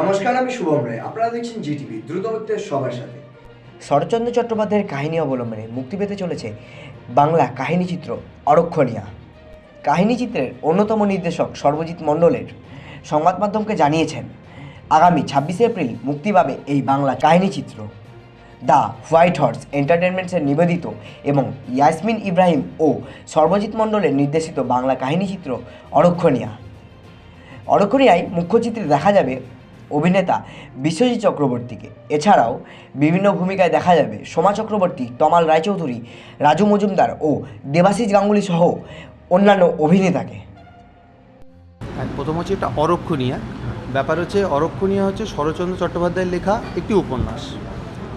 নমস্কার, আমি শুভম রায়। আপনারা দেখছেন জিটিভি দ্রুতগতিতে সবার সাথে। শরৎচন্দ্র চট্টোপাধ্যায়ের কাহিনী অবলম্বনে মুক্তি পেতে চলেছে বাংলা কাহিনী কাহিনীচিত্র অরক্ষণীয়া। কাহিনীচিত্রের অন্যতম নির্দেশক সর্বজিৎ মণ্ডলের সংবাদ মাধ্যমকে জানিয়েছেন, আগামী ছাব্বিশে এপ্রিল মুক্তি পাবে এই বাংলা কাহিনীচিত্র দ্য হোয়াইট হর্স এন্টারটেনমেন্টসের নিবেদিত এবং ইয়াসমিন ইব্রাহিম ও সর্বজিৎ মণ্ডলের নির্দেশিত বাংলা কাহিনীচিত্র অরক্ষণীয়া। অরক্ষণীয়ায় মুখ্য চিত্রে দেখা যাবে অভিনেতা বিশ্বজিৎ চক্রবর্তীকে। এছাড়াও বিভিন্ন ভূমিকায় দেখা যাবে সোমা চক্রবর্তী, তমাল রায়চৌধুরী, রাজু মজুমদার ও দেবাশিস গাঙ্গুলি সহ অন্যান্য অভিনেতাকে। হ্যাঁ প্রথম হচ্ছে এটা অরক্ষণীয়া। ব্যাপার হচ্ছে অরক্ষণীয়া হচ্ছে শরৎচন্দ্র চট্টোপাধ্যায়ের লেখা একটি উপন্যাস।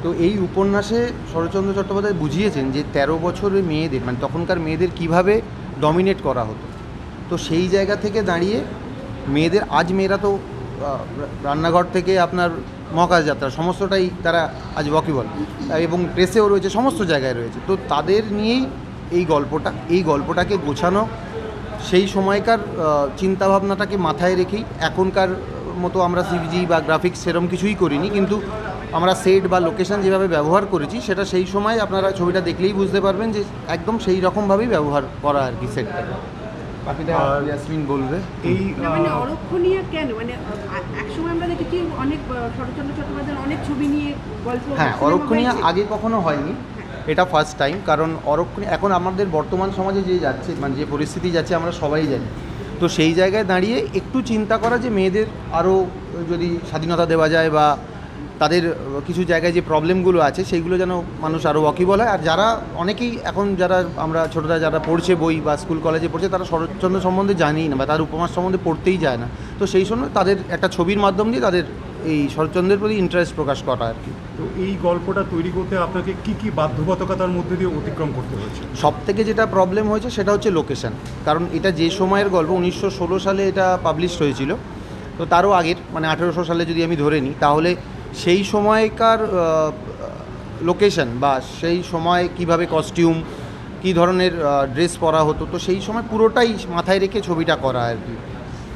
তো এই উপন্যাসে শরৎচন্দ্র চট্টোপাধ্যায় বুঝিয়েছেন যে তেরো বছরের মেয়েদের মানে তখনকার মেয়েদের কীভাবে ডমিনেট করা হতো। তো সেই জায়গা থেকে দাঁড়িয়ে মেয়েদের, আজ মেয়েরা তো রান্নাঘর থেকে আপনার মহাকাশ যাত্রা, সমস্তটাই তারা আজ ওয়াকিবল এবং প্রেসেও রয়েছে, সমস্ত জায়গায় রয়েছে। তো তাদের নিয়েই এই গল্পটা, এই গল্পটাকে গোছানো, সেই সময়কার চিন্তাভাবনাটাকে মাথায় রেখেই এখনকার মতো আমরা সিভিজি বা গ্রাফিক্স সেরম কিছুই করিনি, কিন্তু আমরা সেট বা লোকেশন যেভাবে ব্যবহার করেছি, সেটা সেই সময় আপনারা ছবিটা দেখলেই বুঝতে পারবেন যে একদম সেই রকমভাবেই ব্যবহার করা আর কি সেটটা বাকিটা আর- ইয়াসমিন বলবে। এই মানে অরক্ষণীয় কেন? মানে একসময় আমরা দেখেছি অনেক শরৎচন্দ্র চট্টোপাধ্যায়ের অনেক ছবি নিয়ে গল্প হ্যাঁ সিনেমা আগে কখনো হয়নি। এটা ফার্স্ট টাইম কারণ অরক্ষণী এখন আমাদের বর্তমান সমাজে যে যাচ্ছে মানে যে পরিস্থিতি যাচ্ছে আমরা সবাই জানি। তো সেই জায়গায় দাঁড়িয়ে একটু চিন্তা করা যে মেয়েদের আরও যদি স্বাধীনতা দেওয়া যায় বা তাদের কিছু জায়গায় যে প্রবলেমগুলো আছে সেইগুলো যেন মানুষ আরও ওয়াকিবল হয়। আর যারা অনেকেই এখন যারা আমরা ছোটরা যারা পড়ছে বই বা স্কুল কলেজে পড়ছে তারা শরৎচন্দ্র সম্বন্ধে জানেই না বা তার উপন্যাস সম্বন্ধে পড়তেই যায় না। তো সেই সময় তাদের একটা ছবির মাধ্যম দিয়ে তাদের এই শরৎচন্দ্রের প্রতি ইন্টারেস্ট প্রকাশ করা আর কি। তো এই গল্পটা তৈরি করতে আপনাকে কি কি বাধ্যবাধকতার মধ্যে দিয়ে অতিক্রম করতে হয়েছে? সব থেকে যেটা প্রবলেম হয়েছে সেটা হচ্ছে লোকেশান কারণ এটা যে সময়ের গল্প উনিশশো ষোলো সালে এটা পাবলিশড হয়েছিল। তো তারও আগের মানে আঠেরোশো সালে যদি আমি ধরে নিই তাহলে সেই সময়কার লোকেশন বা সেই সময় কীভাবে কস্টিউম কী ধরনের ড্রেস পরা হতো তো সেই সময় পুরোটাই মাথায় রেখে ছবিটা করা আর কি।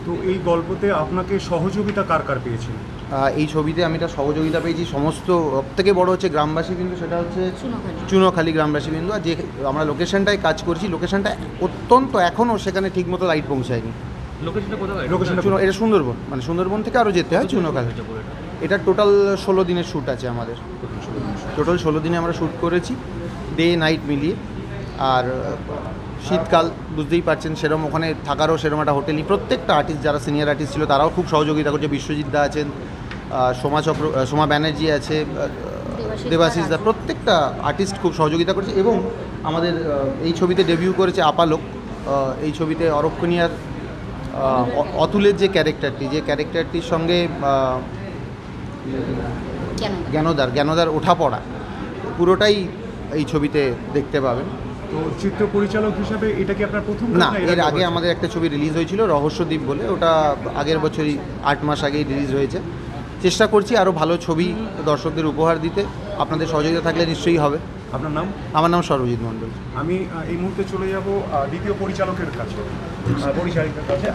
তো এই গল্পতে আপনাকে সহযোগিতা কার কার পেয়েছিল? আহ, এই ছবিতে আমি একটা সহযোগিতা পেয়েছি সমস্ত থেকে বড় হচ্ছে গ্রামবাসী কিন্তু সেটা হচ্ছে চুনোখালি। গ্রামবাসী বিন্দু। আর যে আমরা লোকেশনটায় কাজ করছি লোকেশনটা অত্যন্ত এখনও সেখানে ঠিকমতো লাইট পৌঁছায়নি। লোকেশনটা চুনো এটা সুন্দরবন মানে সুন্দরবন থেকে আরও যেতে হয় চুনোখালি। এটা টোটাল ষোলো দিনের শ্যুট আছে আমাদের। টোটাল ষোলো দিনে আমরা শ্যুট করেছি ডে নাইট মিলিয়ে। আর শীতকাল বুঝতেই পারছেন সেরম ওখানে থাকারও সেরম একটা হোটেলই প্রত্যেকটা আর্টিস্ট যারা সিনিয়র আর্টিস্ট ছিল তারাও খুব সহযোগিতা করছে। বিশ্বজিৎ দা আছেন সোমা চক্র সোমা ব্যানার্জি আছে দেবাশিস দা প্রত্যেকটা আর্টিস্ট খুব সহযোগিতা করছে এবং আমাদের এই ছবিতে ডেবিউ করেছে আপালোক। এই ছবিতে অরক্ষণীয়ার অতুলের যে ক্যারেক্টারটি যে ক্যারেক্টারটির সঙ্গে জ্ঞানদার। জ্ঞানদার ওঠা পড়া। পুরোটাই এই ছবিতে দেখতে পাবেন। তো চিত্র পরিচালক হিসাবে এটা কি আপনার প্রথম না এর আগে আমাদের একটা ছবি রিলিজ হয়েছিল রহস্যদ্বীপ বলে। ওটা আগের বছরই আট মাস আগেই রিলিজ হয়েছে। চেষ্টা করছি আরও ভালো ছবি দর্শকদের উপহার দিতে। আপনাদের সহযোগিতা থাকলে নিশ্চয়ই হবে। আপনার নাম? আমার নাম সর্বজিৎ মণ্ডল। আমি এই মুহূর্তে চলে যাব দ্বিতীয় পরিচালকের কাছে পরিচালিকার কাছে।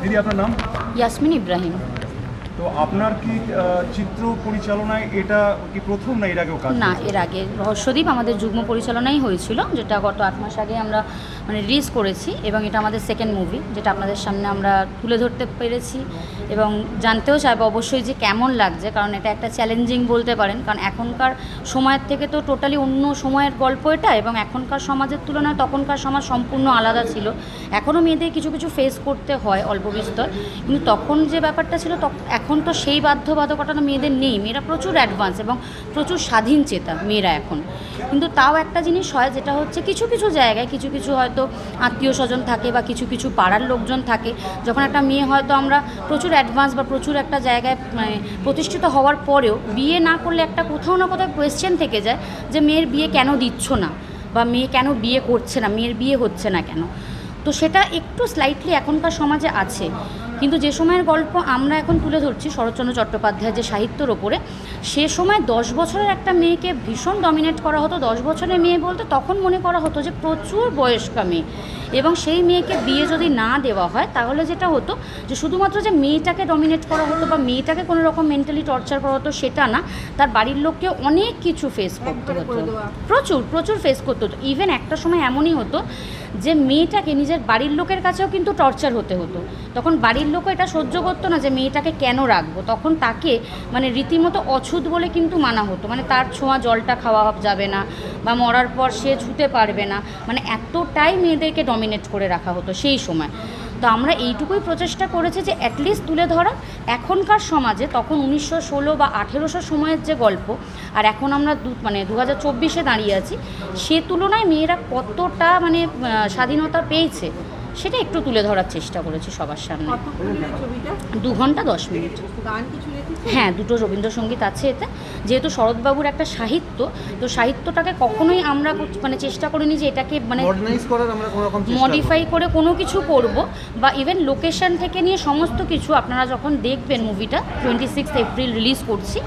দিদি আপনার নাম? ইয়াসমিন ইব্রাহিম। তো আপনার কি চিত্র পরিচালনায় এটা কি প্রথম না এর আগেও কাজ না এর আগে। রহস্যদ্বীপ আমাদের যুগ্ম পরিচালনাই হয়েছিল যেটা গত আট মাস আগে আমরা মানে রিলিজ করেছি এবং এটা আমাদের সেকেন্ড মুভি যেটা আপনাদের সামনে আমরা তুলে ধরতে পেরেছি। এবং জানতেও চাইব অবশ্যই যে কেমন লাগছে কারণ এটা একটা চ্যালেঞ্জিং বলতে পারেন কারণ এখনকার সময়ের থেকে তো টোটালি অন্য সময়ের গল্প এটা এবং এখনকার সমাজের তুলনায় তখনকার সমাজ সম্পূর্ণ আলাদা ছিল। এখনও মেয়েদের কিছু কিছু ফেস করতে হয় অল্প বিস্তর কিন্তু তখন যে ব্যাপারটা ছিল তখ- এখন তো সেই বাধ্যবাধকতা মেয়েদের নেই। মেয়েরা প্রচুর অ্যাডভান্স এবং প্রচুর স্বাধীন চেতা মেয়েরা এখন। কিন্তু তাও একটা জিনিস হয় যেটা হচ্ছে কিছু কিছু জায়গায় কিছু কিছু হয়তো আত্মীয় স্বজন থাকে বা কিছু কিছু পাড়ার লোকজন থাকে। যখন একটা মেয়ে হয়তো আমরা প্রচুর অ্যাডভান্স বা প্রচুর একটা জায়গায় মানে প্রতিষ্ঠিত হওয়ার পরেও বিয়ে না করলে একটা কোথাও না কোথাও কোয়েশ্চেন থেকে যায় যে মেয়ের বিয়ে কেন দিচ্ছ না? বা মেয়ে কেন বিয়ে করছে না? মেয়ের বিয়ে হচ্ছে না কেন? তো সেটা একটু স্লাইটলি এখনকার সমাজে আছে। কিন্তু যে সময়ের গল্প আমরা এখন তুলে ধরছি শরৎচন্দ্র চট্টোপাধ্যায়ের যে সাহিত্যর ওপরে সে সময় দশ বছরের একটা মেয়েকে ভীষণ ডমিনেট করা হতো। দশ বছরের মেয়ে বলতে তখন মনে করা হতো যে প্রচুর বয়স্কা মেয়ে এবং সেই মেয়েকে বিয়ে যদি না দেওয়া হয় তাহলে যেটা হতো যে শুধুমাত্র যে মেয়েটাকে ডমিনেট করা হতো বা মেয়েটাকে কোনো রকম মেন্টালি টর্চার করা হতো সেটা না তার বাড়ির লোককে অনেক কিছু ফেস করতে হতো। প্রচুর প্রচুর ফেস করতে হতো। ইভেন একটা সময় এমনই হতো যে মেয়েটাকে নিজের বাড়ির লোকের কাছেও কিন্তু টর্চার হতে হতো। তখন বাড়ির লোকও এটা সহ্য করতো না যে মেয়েটাকে কেন রাখব। তখন তাকে মানে রীতিমতো অছুত বলে কিন্তু মানা হতো। মানে তার ছোঁয়া জলটা খাওয়া যাবে না বা মরার পর সে ছুতে পারবে না। মানে এতটাই মেয়েদেরকে ডমিনেট করে রাখা হতো সেই সময়। তো আমরা এইটুকুই প্রচেষ্টা করেছি যে অ্যাটলিস্ট তুলে ধরা। এখনকার সমাজে তখন উনিশশো ষোলো বা আঠেরোশো সময়ের যে গল্প, আর এখন আমরা দু মানে দু হাজার চব্বিশে দাঁড়িয়ে আছি, সে তুলনায় মেয়েরা কতটা মানে স্বাধীনতা পেয়েছে? সেটা একটু তুলে ধরার চেষ্টা করেছি সবার সামনে। দু ঘণ্টা দশ মিনিট। হ্যাঁ দুটো রবীন্দ্রসঙ্গীত আছে এতে। যেহেতু শরৎবাবুর একটা সাহিত্য তো সাহিত্যটাকে কখনোই আমরা মানে চেষ্টা করিনি যে এটাকে মানে মডিফাই করে কোনো কিছু করব বা ইভেন লোকেশন থেকে নিয়ে সমস্ত কিছু আপনারা যখন দেখবেন মুভিটা টোয়েন্টি সিক্স এপ্রিল রিলিজ করছি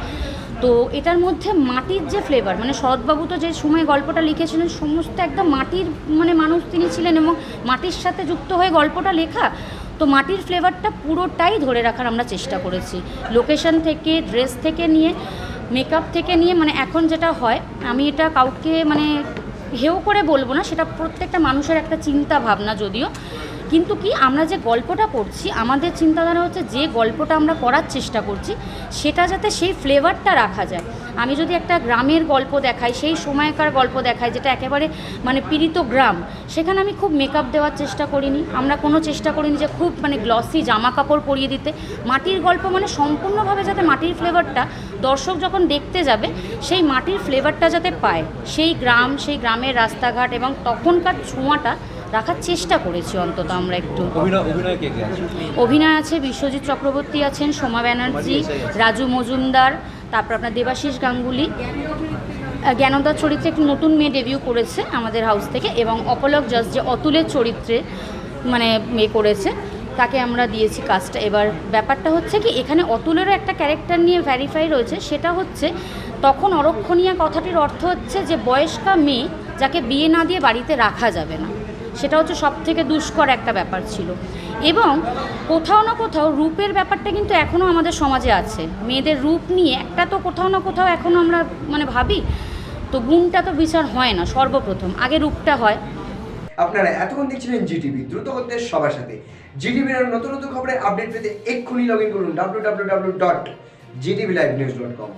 তো এটার মধ্যে মাটির যে ফ্লেভার মানে শরৎবাবু তো যে সময় গল্পটা লিখেছিলেন, সমস্ত একদম মাটির মানে মানুষ তিনি ছিলেন এবং মাটির সাথে যুক্ত হয়ে গল্পটা লেখা, তো মাটির ফ্লেভারটা পুরোটাই ধরে রাখার আমরা চেষ্টা করেছি। লোকেশন থেকে ড্রেস থেকে নিয়ে মেকআপ থেকে নিয়ে মানে এখন যেটা হয়, আমি এটা কাউকে মানে হেও করে বলব না, সেটা প্রত্যেকটা মানুষের একটা চিন্তা ভাবনা যদিও। কিন্তু কি, আমরা যে গল্পটা করছি আমাদের চিন্তাধারা হচ্ছে যে গল্পটা আমরা করার চেষ্টা করছি, সেটা যাতে সেই ফ্লেভারটা রাখা যায়। আমি যদি একটা গ্রামের গল্প দেখাই, সেই সময়কার গল্প দেখাই, যেটা একেবারে মানে পীড়িত গ্রাম, সেখানে আমি খুব মেকআপ দেওয়ার চেষ্টা করিনি। আমরা কোনো চেষ্টা করিনি যে খুব মানে গ্লসি জামা কাপড় পরিয়ে দিতে। মাটির গল্প মানে সম্পূর্ণভাবে যাতে মাটির ফ্লেভারটা দর্শক যখন দেখতে যাবে, সেই মাটির ফ্লেভারটা যাতে পায়। সেই গ্রাম, সেই গ্রামের রাস্তাঘাট এবং তখনকার ছোঁয়াটা রাখার চেষ্টা করেছি অন্তত আমরা একটু। অভিনয় আছে? বিশ্বজিৎ চক্রবর্তী আছেন সোমা ব্যানার্জি রাজু মজুমদার তারপর আপনার দেবাশিস গাঙ্গুলি। জ্ঞানদার চরিত্রে একটি নতুন মেয়ে ডেবিউ করেছে আমাদের হাউস থেকে এবং অপলক জাস যে অতুলের চরিত্রে মানে মেয়ে করেছে তাকে আমরা দিয়েছি কাজটা এবার ব্যাপারটা হচ্ছে কি এখানে অতুলেরও একটা ক্যারেক্টার নিয়ে ভ্যারিফাই রয়েছে সেটা হচ্ছে তখন অরক্ষণীয় কথাটির অর্থ হচ্ছে যে বয়স্কা মেয়ে যাকে বিয়ে না দিয়ে বাড়িতে রাখা যাবে না। সেটা হচ্ছে সব থেকে দুষ্কর একটা ব্যাপার ছিল। এবং কোথাও না কোথাও রূপের ব্যাপারটা কিন্তু এখনও আমাদের সমাজে আছে। মেয়েদের রূপ নিয়ে একটা তো কোথাও না কোথাও এখনও আমরা মানে ভাবি, তো গুণটা তো বিচার হয় না সর্বপ্রথম। আগে রূপটা হয়। আপনারা এতক্ষণ দেখছিলেন জিটিভি, দ্রুত করতে সবার সাথে। জিটিভির নতুন নতুন খবরের আপডেট পেতে এক্ষুনি লগ ইন করুন W W W dot GTV live news dot com